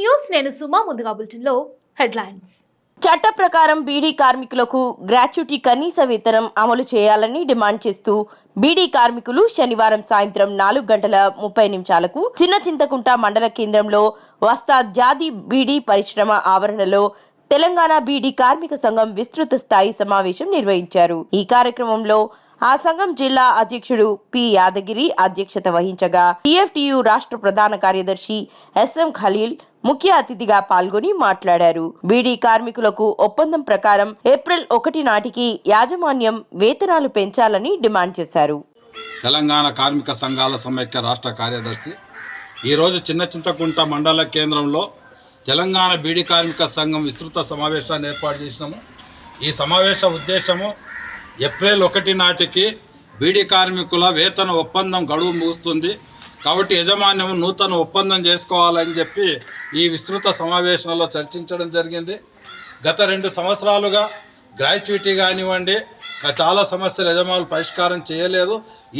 News నేను సుమా ముందుగా బులెటిన్లో హెడ్లైన్స్. చట్ట ప్రకారం బీడీ కార్మికులకు గ్రాట్యుటీ కనీస వేతనం అమలు చేయాలని డిమాండ్ చేస్తూ బీడీ కార్మికులు శనివారం సాయంత్రం నాలుగు గంటల ముప్పై నిమిషాలకు చిన్న చింతకుంట మండల కేంద్రంలో వస్తా జాతి బీడీ పరిశ్రమ ఆవరణలో తెలంగాణ బీడీ కార్మిక సంఘం విస్తృత స్థాయి సమావేశం నిర్వహించారు. ఈ కార్యక్రమంలో ఆ సంఘం జిల్లా అధ్యక్షుడు పి. యాదగిరి అధ్యక్షత వహించగా టిఎఫ్టియు రాష్ట్ర ప్రధాన కార్యదర్శి ఎస్ఎం ఖలీల్ ముఖ్య అతిథిగా పాల్గొని మాట్లాడారు. బీడీ కార్మికులకు ఒప్పందం ప్రకారం ఏప్రిల్ ఒకటి నాటికి యాజమాన్యం వేతనాలు పెంచాలని డిమాండ్ చేశారు. తెలంగాణ కార్మిక సంఘాల సమైక్య రాష్ట్ర కార్యదర్శి ఈరోజు చిన్న చింతకుంట మండల కేంద్రంలో తెలంగాణ బీడీ కార్మిక సంఘం విస్తృత సమావేశాన్ని ఏర్పాటు చేసినాము. ఈ సమావేశ ఉద్దేశము ఏప్రిల్ ఒకటి నాటికి బీడీ కార్మికుల వేతన ఒప్పందం గడువు ముగుస్తుంది. కాబట్టి యజమాన్యం నూతన ఒప్పందం చేసుకోవాలని చెప్పి ఈ విస్తృత సమావేశంలో చర్చించడం జరిగింది. గత రెండు సంవత్సరాలుగా గ్రాట్యుటీ కానివ్వండి చాలా సమస్యలు యజమానులు పరిష్కారం చేయలేదు.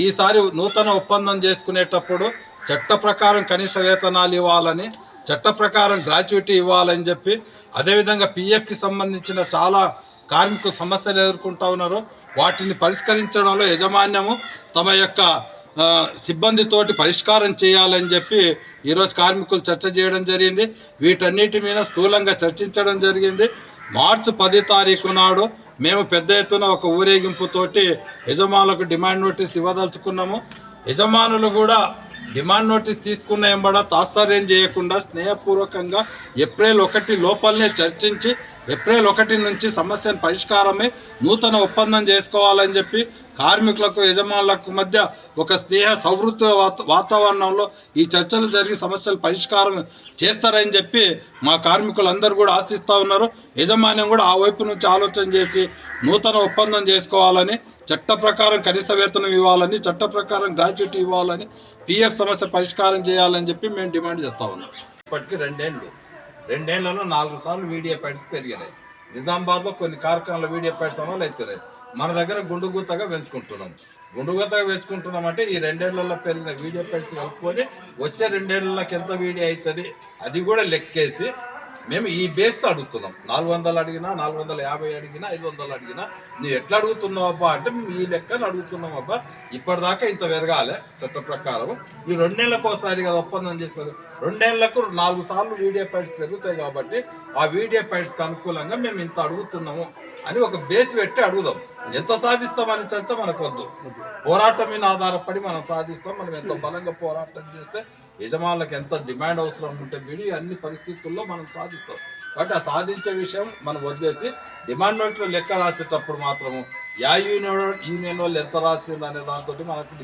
ఈసారి నూతన ఒప్పందం చేసుకునేటప్పుడు చట్ట ప్రకారం కనీస వేతనాలు ఇవ్వాలని చట్ట ప్రకారం గ్రాట్యుటీ ఇవ్వాలని చెప్పి అదేవిధంగా పిఎఫ్కి సంబంధించిన చాలా కార్మికులు సమస్యలు ఎదుర్కొంటా ఉన్నారు వాటిని పరిష్కరించడంలో యజమాన్యము తమ యొక్క సిబ్బందితోటి పరిష్కారం చేయాలని చెప్పి ఈరోజు కార్మికులు చర్చ చేయడం జరిగింది. వీటన్నిటి మీద స్థూలంగా చర్చించడం జరిగింది. మార్చి పది తారీఖు నాడు మేము పెద్ద ఎత్తున ఒక ఊరేగింపుతోటి యజమానులకు డిమాండ్ నోటీస్ ఇవ్వదలుచుకున్నాము. యజమానులు కూడా డిమాండ్ నోటీస్ తీసుకున్న ఎంబడ తాత్సర్యం చేయకుండా స్నేహపూర్వకంగా ఏప్రిల్ ఒకటి లోపలనే చర్చించి ఏప్రిల్ ఒకటి నుంచి సమస్యను పరిష్కారమై నూతన ఒప్పందం చేసుకోవాలని చెప్పి కార్మికులకు యజమానులకు మధ్య ఒక స్నేహ సౌహృద వాతావరణంలో ఈ చర్చలు జరిగి సమస్యలు పరిష్కారం చేస్తారని చెప్పి మా కార్మికులందరూ కూడా ఆశిస్తూ ఉన్నారు. యజమాన్యం కూడా ఆ వైపు నుంచి ఆలోచన చేసి నూతన ఒప్పందం చేసుకోవాలని చట్ట ప్రకారం కనీస వేతనం ఇవ్వాలని చట్ట ప్రకారం గ్రాడ్యుయేట్ ఇవ్వాలని పిఎఫ్ సమస్య పరిష్కారం చేయాలని చెప్పి మేము డిమాండ్ చేస్తూ ఉన్నాం. ఇప్పటికీ రెండేళ్ళు. రెండేళ్ళలో నాలుగు సార్లు వీడియో ప్యాడ్స్ పెరిగినాయి. నిజామాబాద్లో కొన్ని కార్ఖానాల వీడియో ప్యాడ్స్ అమలు అవుతున్నాయి. మన దగ్గర గుండుగూతగా పెంచుకుంటున్నాం. గుండుగూతగా పెంచుకుంటున్నాం అంటే ఈ రెండేళ్ళలో పెరిగిన వీడియో ప్యాడ్స్ కలుపుకొని వచ్చే రెండేళ్ళకి ఎంత వీడియో అవుతుంది అది కూడా లెక్కేసి మేము ఈ బేస్తో అడుగుతున్నాం. నాలుగు వందలు అడిగినా నాలుగు వందల యాభై అడిగినా ఐదు వందలు అడిగినా నువ్వు ఎట్లా అడుగుతున్నావు అబ్బా? అంటే మేము ఈ లెక్కను అడుగుతున్నాం అబ్బా ఇప్పటిదాకా ఇంత పెరగాలి చట్ట ప్రకారం ఈ రెండేళ్ళకు ఒకసారి కదా ఒప్పందం చేసుకోదు రెండేళ్ళకు నాలుగు సార్లు వీడియో ప్యాడ్స్ పెరుగుతాయి కాబట్టి ఆ వీడియో ప్యాడ్స్కి అనుకూలంగా మేము ఇంత అడుగుతున్నాము అని ఒక బేస్ పెట్టి అడుగుదాం. ఎంత సాధిస్తామని చర్చ మనకు వద్దు పోరాటం మీద ఆధారపడి మనం సాధిస్తాం. మనం ఎంత బలంగా పోరాటం చేస్తే యజమానులకు ఎంత డిమాండ్ అవసరం ఉంటే విడి అన్ని పరిస్థితుల్లో మనం సాధిస్తాం. కాబట్టి ఆ సాధించే విషయం మనం వదిలేసి డిమాండ్ నోట్లో లెక్క రాసేటప్పుడు మాత్రము యా యూనియన్ యూనియన్ వాళ్ళు ఎంత రాసింది అనే దాంతో మనకు